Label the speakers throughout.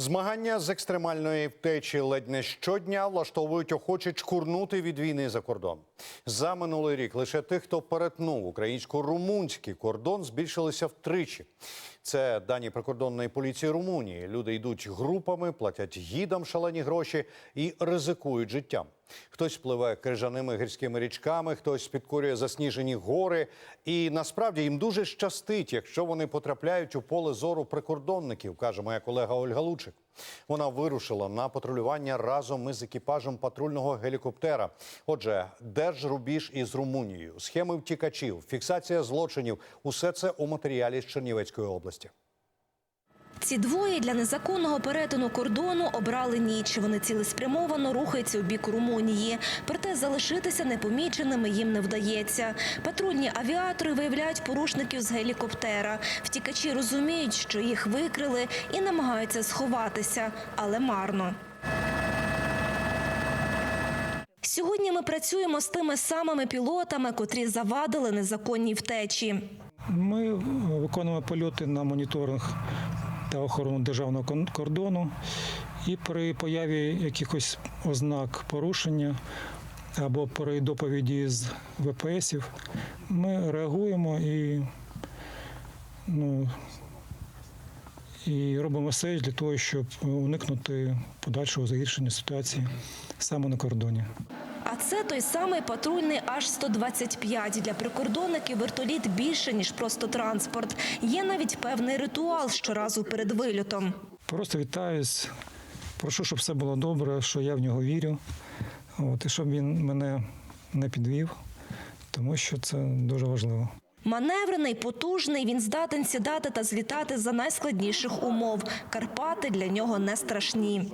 Speaker 1: Змагання з екстремальної втечі ледь не щодня влаштовують охочі чкурнути від війни за кордон. За минулий рік лише тих, хто перетнув українсько-румунський кордон, збільшилися втричі. Це дані прикордонної поліції Румунії. Люди йдуть групами, платять гідам шалені гроші і ризикують життям. Хтось пливе крижаними гірськими річками, хтось підкорює засніжені гори. І насправді їм дуже щастить, якщо вони потрапляють у поле зору прикордонників, каже моя колега Ольга Лучик. Вона вирушила на патрулювання разом із екіпажем патрульного гелікоптера. Отже, держрубіж із Румунією, схеми втікачів, фіксація злочинів усе це у матеріалі з Чернівецької області.
Speaker 2: Ці двоє для незаконного перетину кордону обрали ніч. Вони цілеспрямовано рухаються у бік Румунії. Проте залишитися непоміченими їм не вдається. Патрульні авіатори виявляють порушників з гелікоптера. Втікачі розуміють, що їх викрили і намагаються сховатися, але марно. Сьогодні ми працюємо з тими самими пілотами, котрі завадили незаконній втечі.
Speaker 3: Ми е, виконуємо польоти на моніторинг та охорону державного кордону. І при появі якихось ознак порушення або при доповіді з ВПСів ми реагуємо і, ну, і робимо все для того, щоб уникнути подальшого загіршення ситуації саме на кордоні.
Speaker 2: А це той самий патрульний Аж-125. Для прикордонників вертоліт більше, ніж просто транспорт. Є навіть певний ритуал щоразу перед вильотом.
Speaker 3: Просто вітаюсь, прошу, щоб все було добре, що я в нього вірю. От, і щоб він мене не підвів, тому що це дуже важливо.
Speaker 2: Маневрений, потужний, він здатен сідати та злітати за найскладніших умов. Карпати для нього не страшні.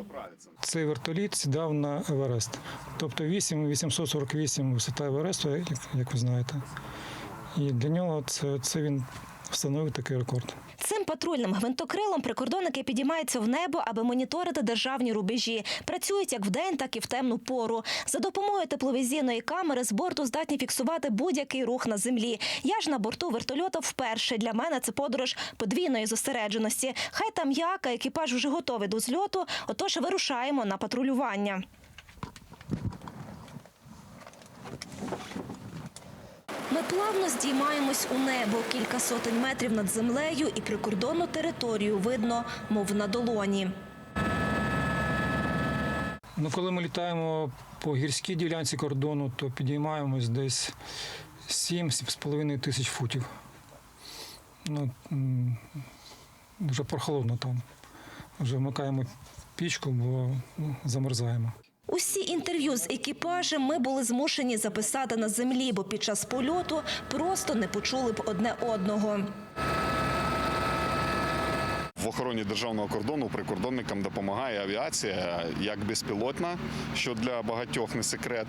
Speaker 3: Цей вертоліт сідав на Еверест. Тобто 8 848 висота Евересту, як ви знаєте. І для нього це, це він встановив такий рекорд.
Speaker 2: Цим патрульним гвинтокрилом прикордонники підіймаються в небо, аби моніторити державні рубежі. Працюють як вдень, так і в темну пору. За допомогою тепловізійної камери з борту здатні фіксувати будь-який рух на землі. Я ж на борту вертольота вперше. Для мене це подорож подвійної зосередженості. Хай там як, а екіпаж вже готовий до зльоту, отож вирушаємо на патрулювання. Ми плавно здіймаємось у небо кілька сотень метрів над землею, і прикордонну територію видно, мов на долоні.
Speaker 3: Ну, коли ми літаємо по гірській ділянці кордону, то підіймаємось десь 7-7,5 тисяч футів. Ну, дуже прохолодно там. Вже вмикаємо пічку, бо ну, замерзаємо.
Speaker 2: Усі інтерв'ю з екіпажем ми були змушені записати на землі, бо під час польоту просто не почули б одне одного.
Speaker 4: В охороні державного кордону прикордонникам допомагає авіація як безпілотна, що для багатьох не секрет,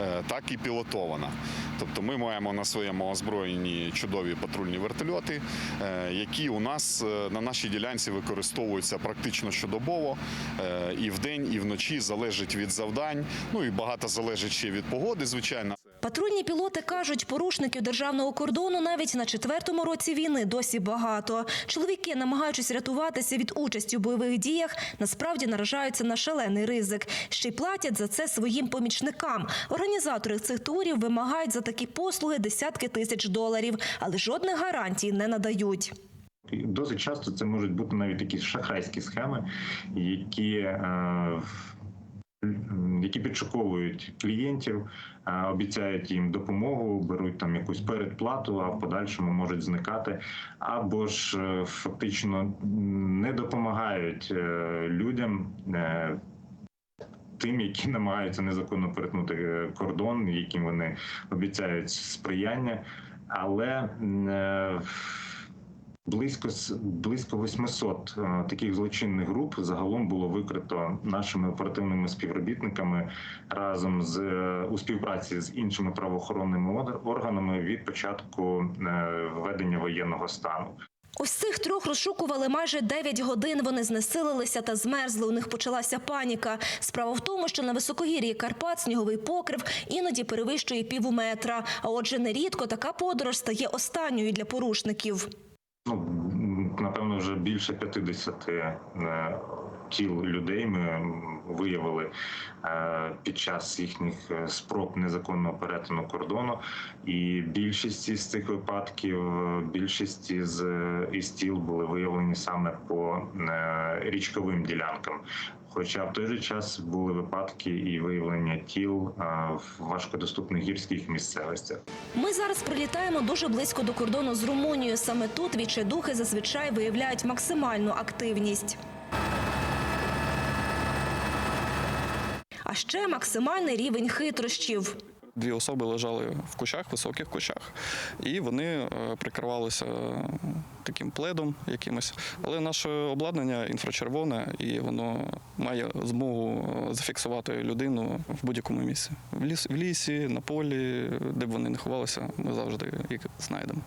Speaker 4: е, так і пілотована. Тобто ми маємо на своєму озброєнні чудові патрульні вертольоти, е, які у нас е, на нашій ділянці використовуються практично щодобово і вдень, і вночі залежить від завдань. Ну і багато залежить ще від погоди, звичайно.
Speaker 2: Патрульні пілоти кажуть, порушників державного кордону навіть на четвертому році війни досі багато. Чоловіки, намагаючись рятуватися від участі у бойових діях, насправді наражаються на шалений ризик. Ще й платять за це своїм помічникам. Організатори цих турів вимагають за такі послуги десятки тисяч доларів, але жодних гарантій не надають.
Speaker 5: Досить часто це можуть бути навіть такі шахрайські схеми, які, е, які підшуковують клієнтів, обіцяють їм допомогу, беруть там якусь передплату, а в подальшому можуть зникати, або ж е, фактично не допомагають е, людям. е, Тим, які намагаються незаконно перетнути кордон, яким вони обіцяють сприяння, але Близько близько 800 е, таких злочинних груп загалом було викрито нашими оперативними співробітниками разом з е, у співпраці з іншими правоохоронними органами від початку е, введення воєнного стану.
Speaker 2: Ось цих трьох розшукували майже 9 годин. Вони знесилилися та змерзли. У них почалася паніка. Справа в тому, що на високогір'ї Карпат сніговий покрив іноді перевищує півметра. А отже, нерідко така подорож стає останньою для порушників.
Speaker 5: Напевно, вже більше 50 е, тіл людей ми виявили е, під час їхніх е, спроб незаконного перетину кордону. І більшість із цих випадків, більшість із, із тіл були виявлені саме по річковим ділянкам. Хоча в той же час були випадки і виявлення тіл в важкодоступних гірських місцевостях.
Speaker 2: Ми зараз прилітаємо дуже близько до кордону з Румунією. Саме тут відчайдухи зазвичай виявляють максимальну активність. А ще максимальний рівень хитрощів.
Speaker 6: Дві особи лежали в кущах, високих кущах, і вони е, прикривалися таким пледом якимось. Але наше обладнання інфрачервоне, і воно має змогу е, зафіксувати людину в будь-якому місці. В, ліс, в лісі, на полі, де б вони не ховалися, ми завжди їх знайдемо.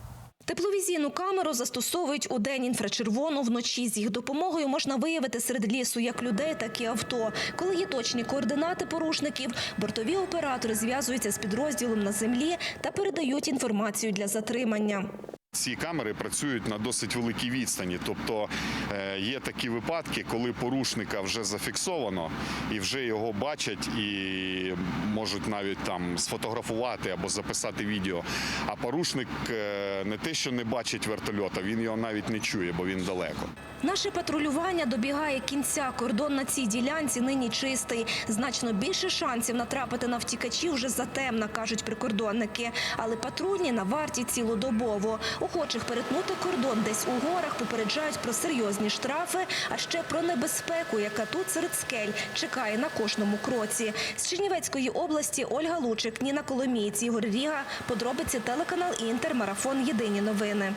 Speaker 2: Тепловізійну камеру застосовують у день інфрачервону вночі. З їх допомогою можна виявити серед лісу як людей, так і авто. Коли є точні координати порушників, бортові оператори зв'язуються з підрозділом на землі та передають інформацію для затримання.
Speaker 4: Ці камери працюють на досить великій відстані. Тобто е, є такі випадки, коли порушника вже зафіксовано і вже його бачать і можуть навіть там сфотографувати або записати відео. А порушник е, не те, що не бачить вертольота, він його навіть не чує, бо він далеко.
Speaker 2: Наше патрулювання добігає кінця. Кордон на цій ділянці нині чистий. Значно більше шансів натрапити на втікачів вже затемна, кажуть прикордонники. Але патрульні на варті цілодобово. Охочих перетнути кордон десь у горах попереджають про серйозні штрафи, а ще про небезпеку, яка тут серед скель чекає на кожному кроці. З Чернівецької області Ольга Лучик, Ніна Коломієць, Ігор Ріга. Подробиці телеканал Інтер. Марафон. Єдині новини.